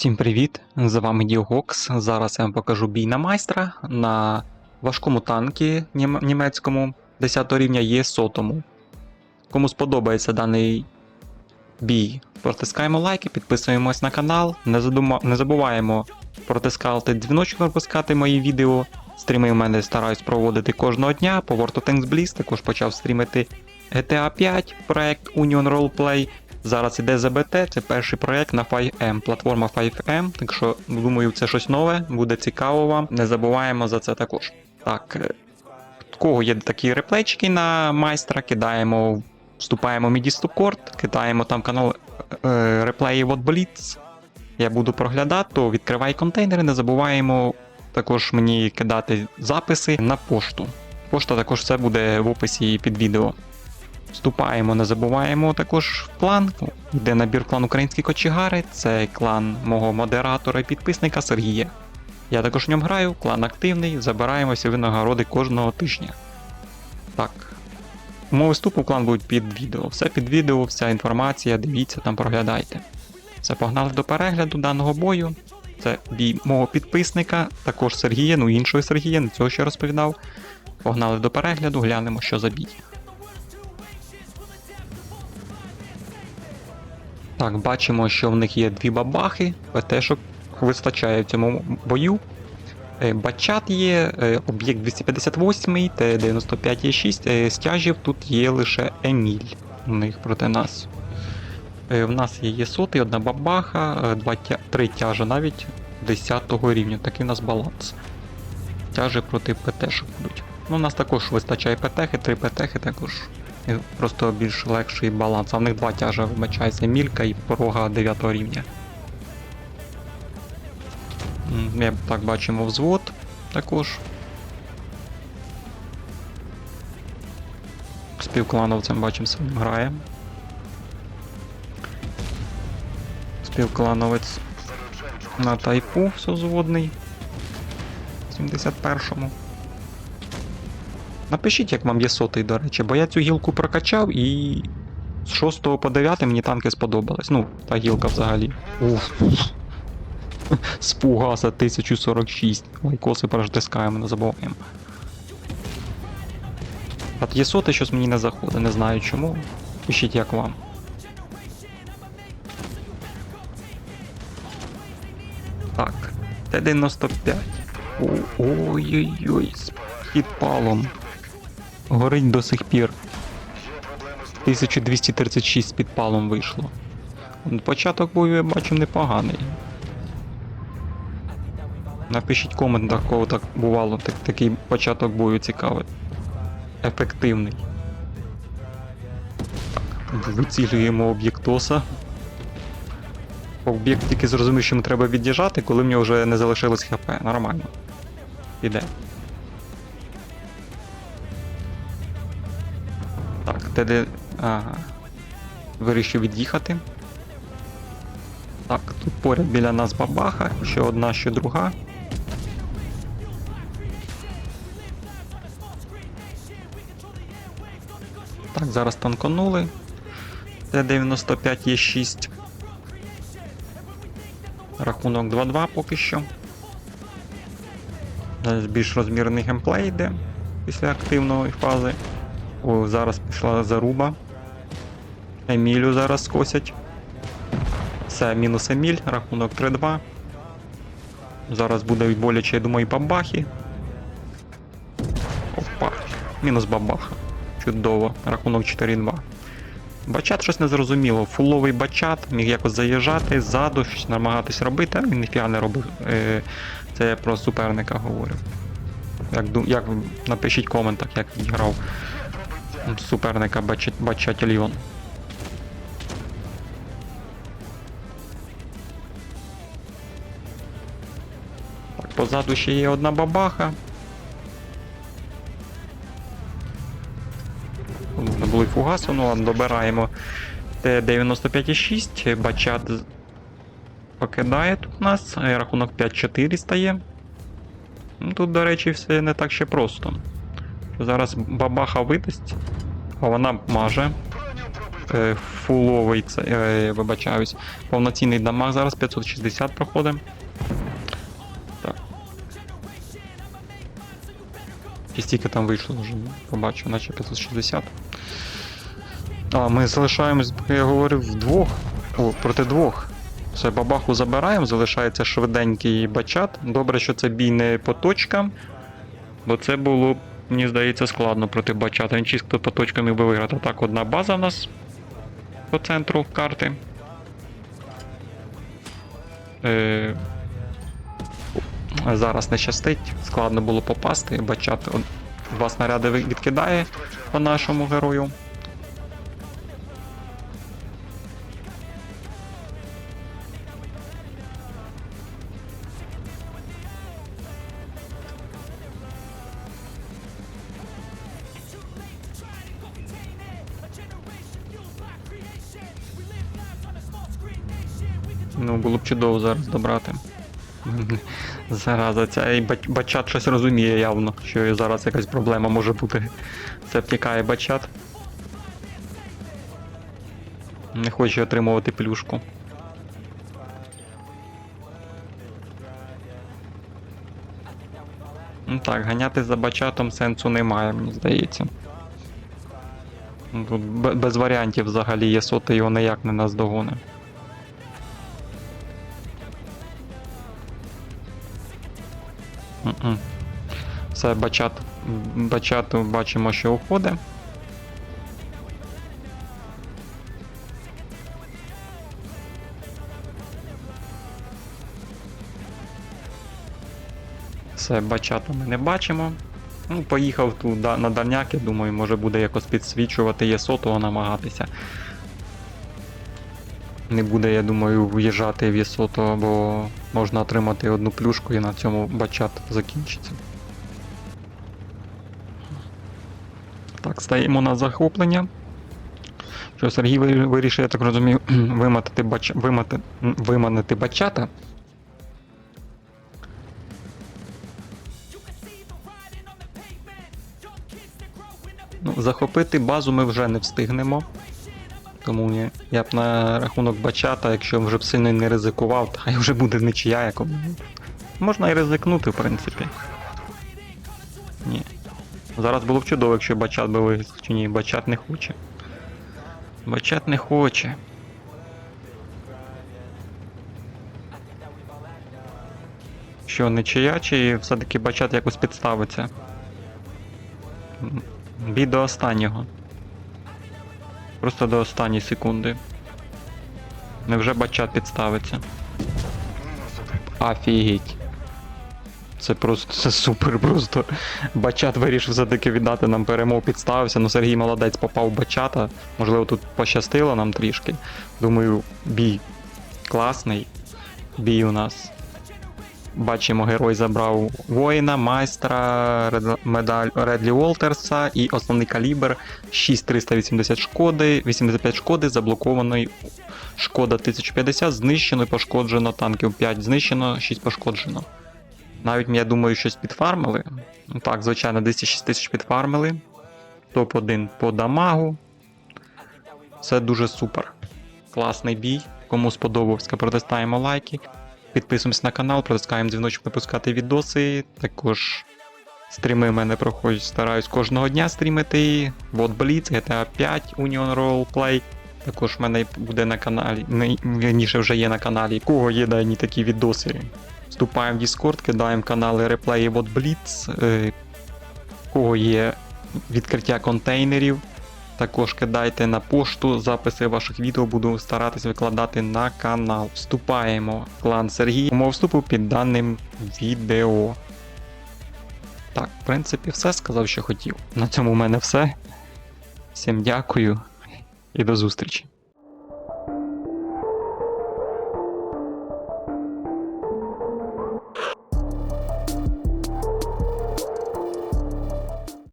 Всім привіт! З вами Діогокс. Зараз я вам покажу бій на майстра на важкому танкі німецькому 10 рівня є сотому. Кому сподобається даний бій, протискаємо лайки, підписуємось на канал, не, задума... не забуваємо протискати дзвіночок, пропускати мої відео. Стріми у мене стараюсь проводити кожного дня по World of Tanks Blitz, також почав стрімити GTA 5, проект Union Roleplay. Зараз іде ЗБТ, це перший проект на 5M, платформа 5M, так що думаю, це щось нове, буде цікаво вам. Не забуваємо за це також. Так, е, в кого є такі реплейчики на майстра, кидаємо, вступаємо в Мідістукорд, кидаємо там канал е, реплеї от Blitz. Я буду проглядати, то відкривай контейнери, не забуваємо також мені кидати записи на пошту. Пошта також все буде в описі під відео. Вступаємо, не забуваємо також в клан. Йде набір клан Українські кочегари. Це клан мого модератора і підписника Сергія. Я також в ньому граю, клан активний, забираємо всі винагороди кожного тижня. Так. Умови вступу в клан будуть під відео. Все під відео, вся інформація, дивіться там, проглядайте. Все, погнали до перегляду даного бою. Це бій мого підписника, також Сергія, ну іншого Сергія, не цього ще розповідав. Погнали до перегляду, глянемо, що за бій. Так, бачимо, що в них є дві бабахи, ПТ-шок вистачає в цьому бою. Е, Бачат є, е, об'єкт 258, Т-95 є 6, е, стяжів тут є лише Еміль у них проти нас. В нас є Єсоти, одна бабаха, два три тяжа навіть 10 рівня. Такий у нас баланс. Тяжі проти ПТ-шок будуть. Ну, у нас також вистачає ПТХи, три ПТХи також. Просто більш легший баланс. А в них два тяжа вибачається мілька і порога 9 рівня. Ми так бачимо взвод також. Співклановцем бачимо своїм грає. Співклановець на тайпу созводний. 71-му. Напишіть, як вам є сотий, до речі, бо я цю гілку прокачав і з 6 по 9 мені танки сподобались. Ну, та гілка взагалі. Уф. З Пугаса 1046. Лайкоси протискаємо, не забуваємо. От є соти, щось мені не заходить, не знаю чому. Пишіть як вам. Так, Т-95. Ой-ой-ой, з підпалом. Горить до сих пір. 1236 з підпалом вийшло. Початок бою я бачу непоганий. Напишіть комент, так, кого так бувало, так, такий початок бою цікавий. Ефективний. Так, вицілюємо об'єктоса. Об'єкт тільки зрозумів, що йому треба від'їжджати, коли в нього вже не залишилось хп. Нормально. Іде. ТД. Ага. Вирішив від'їхати. Так, тут поряд біля нас бабаха, що одна, що друга. Так, зараз танконули. Т-95 є 6. Рахунок 2-2 поки що. Зараз більш розмірний геймплей йде після активної фази. О, зараз пішла заруба. Емілю зараз скосять. Все, мінус Еміль, рахунок 3-2. Зараз буде боляче, я думаю, бабахи. Опа. Мінус бабаха. Чудово. Рахунок 4-2. Бачат щось незрозуміло. Фуловий бачат міг якось заїжджати ззаду, щось намагатись робити, а він ніфіга не робив. Е, Це я про суперника говорю. Як, як напишіть в коментах, як грав суперника Бачат- Бачатільйон. Так, позаду ще є одна бабаха. Не було фугасу, ну ладно, добираємо Т-95,6, бачат покидає тут нас, рахунок 5-4 стає. Ну, Тут, до речі, все не так ще просто. Зараз бабаха видасть, а вона маже. е, фуловий, це, е, вибачаюсь, повноцінний дамаг зараз 560 проходимо. Так. І стільки там вийшло вже, побачу, наче 560. А, ми залишаємось, я говорив, вдвох. О, проти двох. Все, бабаху забираємо, залишається швиденький бачат. Добре, що це бій не по точкам, бо це було, мені здається, складно проти бачата. Він чисто по точкам міг би виграти. Так, одна база в нас по центру карти. Е... Зараз не щастить, складно було попасти. Бачат два снаряди відкидає по нашому герою. Ну, було б чудово зараз добрати. Зараза, цей бач- бачат щось розуміє явно, що зараз якась проблема може бути. Це втікає бачат. Не хоче отримувати плюшку. Ну так, ганяти за бачатом сенсу немає, мені здається. Тут без варіантів взагалі є соти його ніяк не наздогоне. Мгм. Все, бачат, бачат бачимо, що уходить. Все, бачата ми не бачимо. Ну, поїхав тут на дальняк, я думаю, може буде якось підсвічувати Єсотого намагатися. Не буде, я думаю, в'їжджати в Єсото, бо можна отримати одну плюшку і на цьому бачат закінчиться. Так, стаємо на захоплення. Що Сергій ви- вирішив, я так розумію, виматити, бач... вимати... виманити бачата. Ну, захопити базу ми вже не встигнемо. Тому я, б на рахунок бачата, якщо вже б сильно не ризикував, то хай вже буде нічия якому. Можна і ризикнути, в принципі. Ні. Зараз було б чудово, якщо бачат би виграв, чи ні, бачат не хоче. Бачат не хоче. Що, нічия, чи все-таки бачат якось підставиться? Бій до останнього. Просто до останньої секунди. Невже бачат підставиться? Офігеть. Це просто це супер просто. Бачат вирішив все-таки віддати нам перемогу, підставився. Ну Сергій молодець попав в бачата. Можливо, тут пощастило нам трішки. Думаю, бій класний. Бій у нас. Бачимо, герой забрав воїна, майстра, медаль Редлі Уолтерса і основний калібр 6380 шкоди, 85 шкоди, заблокованої шкода 1050, знищено і пошкоджено танків 5, знищено, 6 пошкоджено. Навіть, я думаю, щось підфармили. Ну Так, звичайно, 206 тисяч підфармили. Топ-1 по дамагу. Все дуже супер. Класний бій. Кому сподобався, протестаємо лайки. Підписуємось на канал, протискаємо дзвіночок випускати відоси. Також стріми в мене проходять, стараюсь кожного дня стрімити. Вот Blitz, GTA 5, Union Roleplay. Також в мене буде на каналі, не- вірніше вже є на каналі. Кого є дані такі відоси? Вступаємо в Discord, кидаємо канали реплеї Вот Blitz. Е, Кого є відкриття контейнерів. Також кидайте на пошту записи ваших відео, буду старатись викладати на канал. Вступаємо в клан Сергій. Умов вступу під даним відео. Так, в принципі, все сказав, що хотів. На цьому в мене все. Всім дякую і до зустрічі.